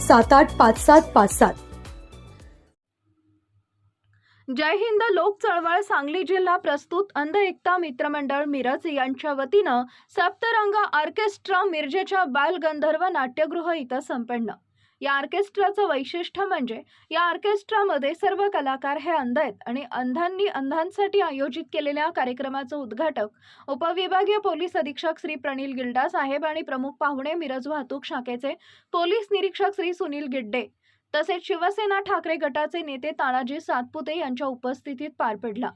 सात आठ पाच सात पाच सात. जय हिंद लोक चळवळ सांगली जिल्हा प्रस्तुत अंध एकता मित्रमंडळ मिरज यांच्या वतीनं सप्तरंग ऑर्केस्ट्रा मिरजेच्या बालगंधर्व नाट्यगृह इथं संपन्न. या ऑर्केस्ट्राचं वैशिष्ट्य म्हणजे या ऑर्केस्ट्रामध्ये सर्व कलाकार हे अंध आहेत आणि अंधांनी अंधांसाठी आयोजित केलेल्या कार्यक्रमाचं उद्घाटक उपविभागीय पोलीस अधीक्षक श्री प्रणील गिल्डा साहेब आणि प्रमुख पाहुणे मिरज वाहतूक शाखेचे पोलीस निरीक्षक श्री सुनील गिड्डे तसेच शिवसेना ठाकरे गटाचे नेते तानाजी सातपुते यांच्या उपस्थितीत पार पडला.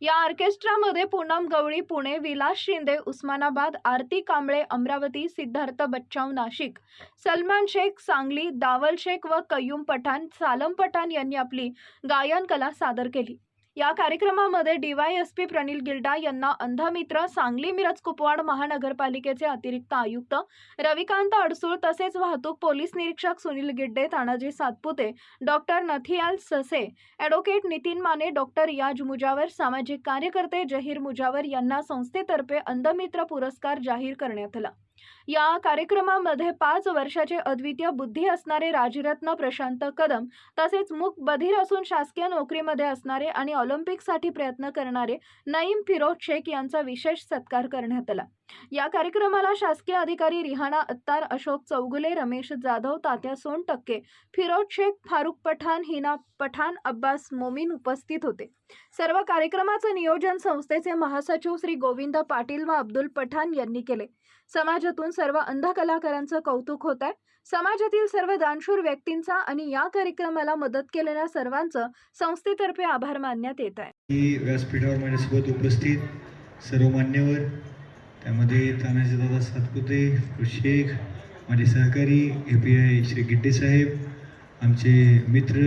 या ऑर्केस्ट्रामध्ये पूनम गवळी पुणे विलास शिंदे उस्मानाबाद आरती कांबळे अमरावती सिद्धार्थ बच्चाव नाशिक सलमान शेख सांगली दावल शेख व कयुम पठाण सालम पठाण यांनी आपली गायन कला सादर केली. या कार्यक्रमामध्ये डीवायएसपी प्रणील गिल्डा यांना अंधमित्र सांगली मिरज कुपवाड महानगरपालिकेचे अतिरिक्त आयुक्त रविकांत अडसूळ तसेच वाहतूक पोलीस निरीक्षक सुनील गिड्डे तानाजी सातपुते डॉक्टर नथियाल ससे ॲडव्होकेट नितीन माने डॉक्टर याज मुजावर सामाजिक कार्यकर्ते जहीर मुजावर यांना संस्थेतर्फे अंधमित्र पुरस्कार जाहीर करण्यात आला. या कार्यक्रमामध्ये पाच वर्षाचे अद्वितीय बुद्धी असणारे राजरत्न प्रशांत कदम तसेच मुख बधीर असून शासकीय नोकरीमध्ये असणारे आणि ऑलिम्पिकसाठी प्रयत्न करणारे नईम फिरोज शेख यांचा विशेष सत्कार करण्यात आला. या कार्यक्रमाला शासकीय अधिकारी रिहाना अत्तार अशोक चौगुले रमेश जाधव तात्या सोनटक्के फिरोज शेख फारुख पठाण हिना पठाण अब्बास मोमीन उपस्थित होते. सर्व कार्यक्रमाचं नियोजन संस्थेचे महासचिव श्री गोविंद पाटील व अब्दुल पठाण यांनी केले. समाजातून सर्व अंध कलाकारांचं कौतुक होत आहे. समाजातील सर्व दानशूर व्यक्तींचा आणि या कार्यक्रमाला मदत केलेल्या सर्वांचं संस्थेतर्फे आभार मानण्यात येत आहे. व्यासपीठावर माझ्यासोबत उपस्थित सर्व मान्यवर त्यामध्ये तानाजी दादा सातपुते शेख माझे सहकारी A P I Shri Gidde साहेब आमचे मित्र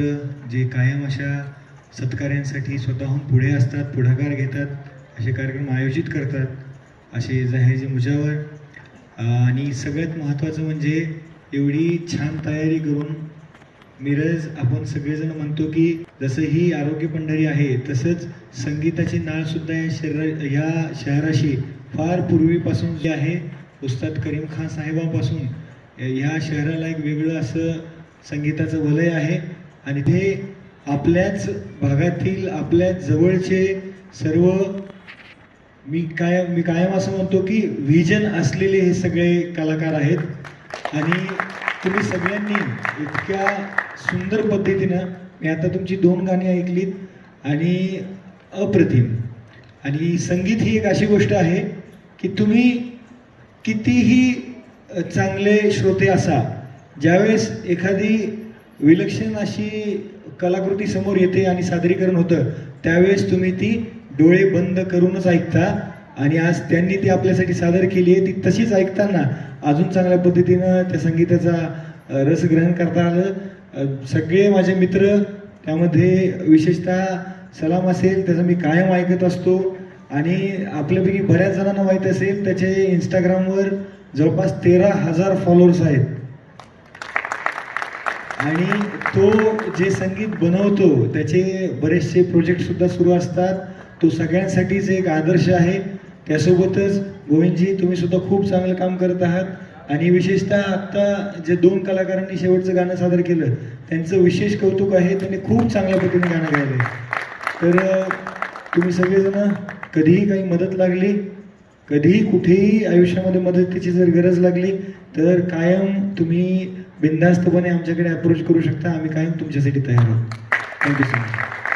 जे कायम अशा सत्कार्यांसाठी स्वतःहून पुढे असतात पुढाकार घेतात असे कार्यक्रम आयोजित करतात असे जहाजी मुजावर आणि सगळ्यात महत्त्वाचं म्हणजे एवढी छान तयारी करून मिरज आपण सगळेजण म्हणतो की जसं ही आरोग्य पंढरी आहे तसंच संगीताची नाळ सुद्धा या शहरा या शहराशी फार पूर्वीपासून जे आहे उस्ताद करीम खान साहेबांपासून ह्या शहराला एक वेगळं असं संगीताचं वलय आहे. आणि ते आपल्याच भागातील आपल्याच जवळचे सर्व मी काय मी कायम असं म्हणतो की व्हिजन असलेले हे सगळे कलाकार आहेत. आणि तुम्ही सगळ्यांनी इतक्या सुंदर पद्धतीनं मी आता तुमची दोन गाणी ऐकलीत आणि अप्रतिम. आणि संगीत ही एक अशी गोष्ट आहे की तुम्ही कितीही चांगले श्रोते असा ज्यावेळेस एखादी विलक्षण अशी कलाकृती समोर येते आणि सादरीकरण होतं त्यावेळेस तुम्ही ती डोळे बंद करूनच ऐकता. आणि आज त्यांनी ती आपल्यासाठी सादर केली आहे ती तशीच ऐकताना अजून चांगल्या पद्धतीनं त्या संगीताचा रस ग्रहण करता आलं. सगळे माझे मित्र त्यामध्ये विशेषतः सलाम असेल त्याचं मी कायम ऐकत असतो. आणि आपल्यापैकी बऱ्याच जणांना माहीत असेल त्याचे इंस्टाग्रामवर जवळपास तेरा हजार फॉलोअर्स आहेत. आणि तो जे संगीत बनवतो त्याचे बरेचसे प्रोजेक्ट सुद्धा सुरू असतात. तो सगळ्यांसाठीच एक आदर्श आहे. त्यासोबतच गोविंदजी तुम्ही सुद्धा खूप चांगलं काम करत आहात. आणि विशेषतः आत्ता जे दोन कलाकारांनी शेवटचं गाणं सादर केलं त्यांचं विशेष कौतुक आहे. त्यांनी खूप चांगल्या पद्धतीने गाणं गायलं तर तुम्ही सगळेजण कधीही काही मदत लागली कधीही कुठेही आयुष्यामध्ये मदतीची जर गरज लागली तर कायम तुम्ही बिनधास्तपणे आमच्याकडे अप्रोच करू शकता. आम्ही कायम तुमच्यासाठी तयार आहोत. Thank you so much